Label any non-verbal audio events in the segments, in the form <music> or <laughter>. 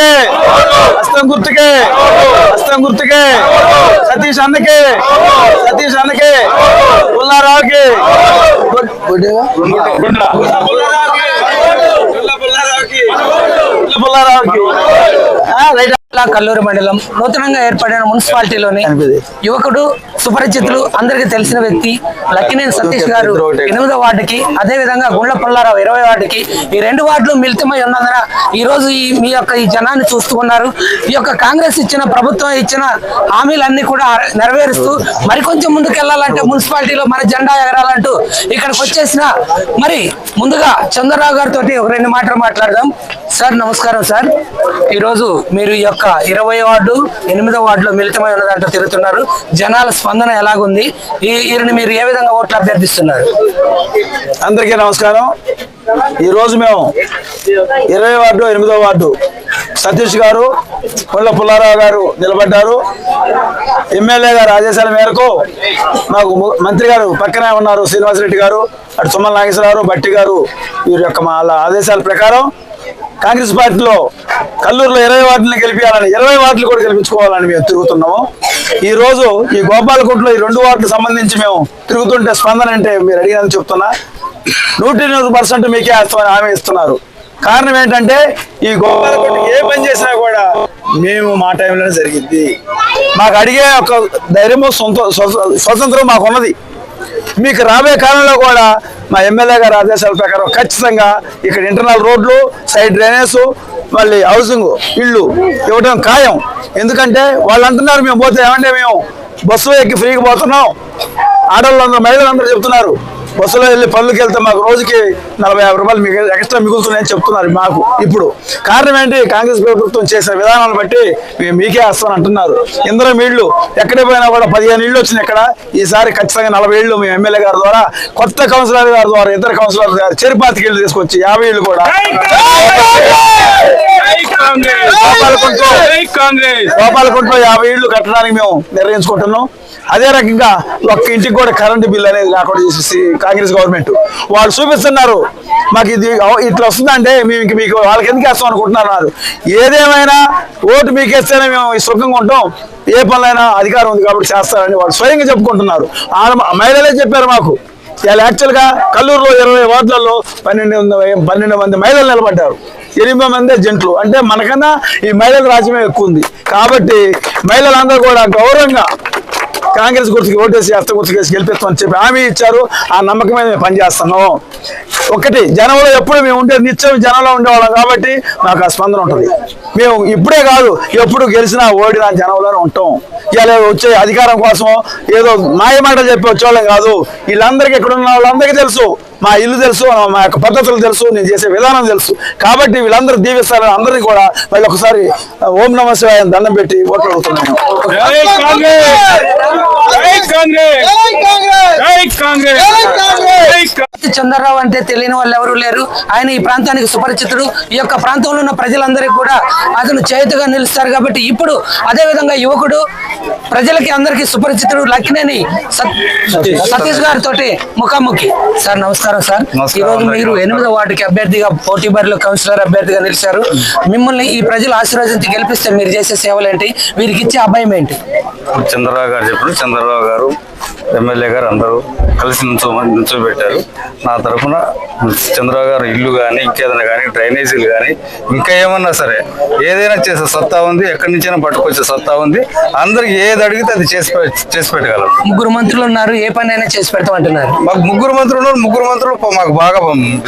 గుర్తుకే. హస్తం గుర్తుకే. హస్తం గుర్తుకే. సతీష్ అన్నకే. సతీష్ అన్నకే. పుల్లారావుకి రైట్ కల్లూరు మండలం నూతనంగా ఏర్పడిన మున్సిపాలిటీలోని. యువకుడు సుపరిచితులు అందరికీ తెలిసిన వ్యక్తి లక్కినేని సతీష్ గారు ఎనిమిదో వార్డుకి అదే విధంగా గుండ్ల పుల్లారావు ఇరవై వార్డుకి ఈ రెండు వార్డులు మిళితమై ఉన్నందున ఈ రోజు ఈ మీ యొక్క ఈ జనాన్ని చూస్తూ ఉన్నారు. ఈ యొక్క కాంగ్రెస్ ఇచ్చిన ప్రభుత్వం ఇచ్చిన హామీలన్నీ కూడా నెరవేరుస్తూ మరికొంచెం ముందుకు వెళ్ళాలంటే మున్సిపాలిటీలో మన జెండా ఎగరాలంటూ ఇక్కడికి వచ్చేసిన మరి ముందుగా చంద్రరావు గారితో ఒక రెండు మాటలు మాట్లాడదాం. సార్ నమస్కారం సార్. ఈరోజు మీరు ఈ యొక్క ఇరవై వార్డు ఎనిమిదో వార్డులో మిళితమై ఉన్న దాంట్లో తిరుగుతున్నారు. జనాల స్పందన ఎలాగుంది? ఈ ఈయన మీరు ఏ విధంగా ఓట్లు అభ్యర్థిస్తున్నారు? అందరికీ నమస్కారం. ఈ రోజు మేము ఇరవై వార్డు ఎనిమిదో వార్డు సతీష్ గారు కొండ పుల్లారావు గారు నిలబడ్డారు. ఎమ్మెల్యే గారు ఆదేశాల మేరకు మాకు ము- మంత్రి గారు పక్కనే ఉన్నారు శ్రీనివాసరెడ్డి గారు అటు తుమ్మల నాగేశ్వరరావు బట్టి గారు వీరి యొక్క మా ఆదేశాల ప్రకారం కాంగ్రెస్ పార్టీలో కల్లూరులో ఇరవై వార్డులను గెలిపించాలని ఇరవై వార్డులు కూడా గెలిపించుకోవాలని మేము తిరుగుతున్నాము. ఈ రోజు ఈ గోపాలకోటలో ఈ రెండు వార్డులకు సంబంధించి మేము తిరుగుతుంటే స్పందన అంటే మీరు అడిగినది చెప్తున్నా. నూట ఎనిమిది పర్సెంట్ మీకే వేస్తామని హామీ ఇస్తున్నారు. కారణం ఏంటంటే ఈ గోపాలకోట ఏ పని చేసినా కూడా మేము మా టైంలోనే జరిగింది. మాకు అడిగే ఒక ధైర్యము సొంత స్వతంత్రం మాకున్నది. మీకు రాబోయే కాలంలో కూడా మా ఎమ్మెల్యే గారి ఆదేశాల ప్రకారం ఖచ్చితంగా ఇక్కడ ఇంటర్నల్ రోడ్లు సైడ్ డ్రైనేజ్ మళ్ళీ హౌసింగ్ ఇళ్ళు ఇవ్వడం ఖాయం. ఎందుకంటే వాళ్ళు అంటున్నారు మేము పోతే ఏమంటే మేము బస్సు ఎక్కి ఫ్రీగా పోతున్నాం. ఆడవాళ్ళందరూ మహిళలందరూ చెప్తున్నారు. బస్సులో వెళ్ళి పనులకు వెళ్తే మాకు రోజుకి నలభై యాభై రూపాయలు మీకు ఎక్స్ట్రా మిగులుతున్నాయని చెప్తున్నారు మాకు ఇప్పుడు. కారణం ఏంటి? కాంగ్రెస్ ప్రభుత్వం చేసిన విధానాలను బట్టి మేము మీకే వస్తామని అంటున్నారు. ఇందరూ మీళ్ళు ఎక్కడ పోయినా కూడా పదిహేను ఇళ్ళు వచ్చినాయి ఇక్కడ. ఈసారి ఖచ్చితంగా నలభై ఇళ్ళు మీ ఎమ్మెల్యే గారి ద్వారా కొత్త కౌన్సిలర్ గారి ద్వారా ఇద్దరు కౌన్సిలర్ గారు చెరిపాతికి ఇళ్ళు తీసుకొచ్చి యాభై ఇళ్ళు కూడా గోపాలకుంట్లో గోపాలకుంట్లో యాభై ఇళ్ళు కట్టడానికి మేము నిర్ణయించుకుంటున్నాం. అదే రకంగా ఒక్క ఇంటికి కూడా కరెంటు బిల్ అనేది లేకుండా చేసేసి కాంగ్రెస్ గవర్నమెంట్ వాళ్ళు చూపిస్తున్నారు. మాకు ఇది ఇట్లా వస్తుందంటే మేము ఇంక మీకు వాళ్ళకి ఎందుకు వేస్తాం అనుకుంటున్నారు ఏదేమైనా ఓటు మీకు వేస్తేనే మేము సుఖంగా ఉంటాం. ఏ పనులైనా అధికారం ఉంది కాబట్టి చేస్తారని వాళ్ళు స్వయంగా చెప్పుకుంటున్నారు. మహిళలే చెప్పారు మాకు. ఇవాళ యాక్చువల్గా కల్లూరులో ఇరవై వార్డులలో పన్నెండు పన్నెండు మంది మహిళలు నిలబడ్డారు. ఎనిమిది మంది జంట్లు. అంటే మనకన్నా ఈ మహిళల రాజ్యమే ఎక్కువ ఉంది కాబట్టి మహిళలందరూ కూడా గౌరవంగా కాంగ్రెస్ గుర్తుకి ఓటేసి అర్థ గుర్తుకేసి వేసి గెలిపిస్తామని చెప్పి హామీ ఇచ్చారు. ఆ నమ్మకమే మేము పనిచేస్తాను ఒకటి జనంలో ఎప్పుడు మేము ఉంటే నిత్యం జనంలో ఉండేవాళ్ళం కాబట్టి మాకు ఆ స్పందన ఉంటుంది. మేము ఇప్పుడే కాదు ఎప్పుడు గెలిచినా ఓడినా జనంలోనే ఉంటాం. ఇలా వచ్చే అధికారం కోసం ఏదో మాయ మాటలు చెప్పి వచ్చేవాళ్ళం కాదు. వీళ్ళందరికీ ఇక్కడ ఉన్న వాళ్ళందరికీ తెలుసు. మా ఇల్లు తెలుసు మా యొక్క పద్ధతులు తెలుసు నేను చేసే విధానం తెలుసు. కాబట్టి వీళ్ళందరూ దీవిస్తారని అందరినీ కూడా మళ్ళీ ఒకసారి ఓం నమ శివాయ దండం పెట్టి ఓట్లు అడుగుతున్నాను. చంద్రరావు అంటే తెలియని వాళ్ళు ఎవరు లేరు. ఆయన ఈ ప్రాంతానికి సుపరిచితుడు. ఈ యొక్క ప్రాంతంలో ఉన్న ప్రజలందరికీ కూడా అతను చేతుగా నిలుస్తారు కాబట్టి ఇప్పుడు అదే విధంగా యువకుడు ప్రజలకి అందరికీ సుపరిచితుడు లక్కినేని సత్- సతీష్ గారితో ముఖాముఖి. సార్ నమస్కారం సార్. ఈ రోజు మీరు ఎనిమిదో వార్డుకి అభ్యర్థిగా పోటీ బరిలో కౌన్సిలర్ అభ్యర్థిగా నిలిచారు. మిమ్మల్ని ఈ ప్రజలు ఆశీర్వదించి గెలిపిస్తే మీరు చేసే సేవలు ఏంటి వీరికి ఇచ్చే అభయం ఏంటి? చంద్రరావు గారు చెప్పిన చంద్రరావు గారు ఎమ్మెల్యే గారు అందరూ కలిసి నుంచో నుంచోబెట్టారు నా తరఫున చంద్రరావు గారు ఇల్లు కానీ ఇంకేదైనా కానీ డ్రైనేజీలు కానీ ఇంకా ఏమన్నా సరే ఏదైనా చేసే సత్తా ఉంది ఎక్కడి నుంచైనా పట్టుకొచ్చే సత్తా ఉంది అందరికి ఏది అడిగితే అది చేసి చేసి పెట్టగలం ముగ్గురు మంత్రులు ఉన్నారు ఏ పని అయినా చేసి పెడతాం అంటున్నారు మాకు ముగ్గురు మంత్రులు ఉన్నారు. ముగ్గురు మంత్రులు మాకు బాగా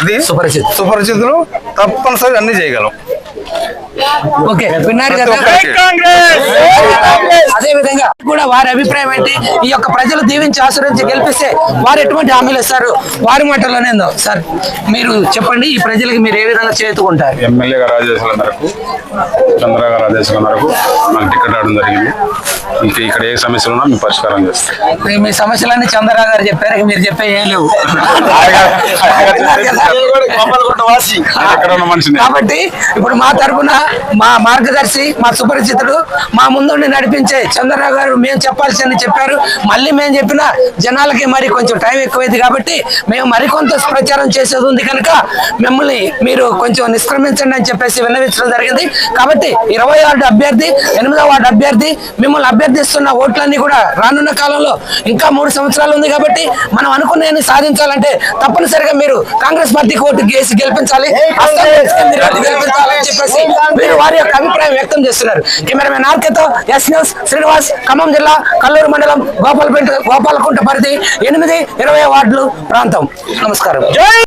ఇది సుపరిచితులు. సుపరిచితులు తప్పనిసరి అన్ని చేయగలం ఓకే విన్నారు కదా. అదే విధంగా కూడా వారి అభిప్రాయం ఏంటి? ఈ యొక్క ప్రజలు దీవించి ఆశ్రయించి గెలిపిస్తే వారు ఎటువంటి హామీలు ఇస్తారు? వారి మాటల్లోనే సార్ మీరు చెప్పండి ఈ ప్రజలకి మీరు ఏ విధంగా చేతుకుంటారు? ఎమ్మెల్యే గారు ఆదేశాల మేరకు చంద్రరావు గారు ఆదేశాల మేరకు నాకు టికెట్ రావడం జరిగింది. ఇంకా ఇక్కడ ఏ సమస్యలు ఉన్నా మేము పరిష్కారం చేస్తాం. మీ- సమస్యలన్నీ చంద్రరావు గారు చెప్పారు మీరు చెప్పే ఏం లేవు. <laughs> కాబట్టి ఇప్పుడు మా తరపున మా మార్గదర్శి మా సుపరిచితుడు మా ముందుండి నడిపించే చంద్రరావు గారు మేము చెప్పాల్సింది చెప్పారు. మళ్ళీ మేము చెప్పిన జనాలకి మరి కొంచెం టైం ఎక్కువైంది కాబట్టి మేము మరికొంత ప్రచారం చేసేది ఉంది కనుక మిమ్మల్ని మీరు కొంచెం నిష్క్రమించండి అని చెప్పేసి విన్నవించడం జరిగింది. కాబట్టి ఇరవై వార్డు అభ్యర్థి ఎనిమిదో వార్డు అభ్యర్థి మిమ్మల్ని అభ్యర్థిస్తున్న ఓట్లన్నీ కూడా రానున్న కాలంలో ఇంకా మూడు సంవత్సరాలు ఉంది కాబట్టి మనం అనుకునేది సాధించాలంటే తప్పనిసరిగా మీరు కాంగ్రెస్ పార్టీకి ఓటు గేసి గెలిపించాలి. అని గెలిపించాలని చెప్పేసి మీరు వారి యొక్క అభిప్రాయం వ్యక్తం చేస్తున్నారు. కెమెరామెన్ ఆర్కేతో ఎస్ న్యూస్ శ్రీనివాస్ ఖమ్మం జిల్లా కల్లూరు మండలం గోపాలపేట గోపాలకుంట పరిధి ఎనిమిది ఇరవై వార్డులు ప్రాంతం. నమస్కారం.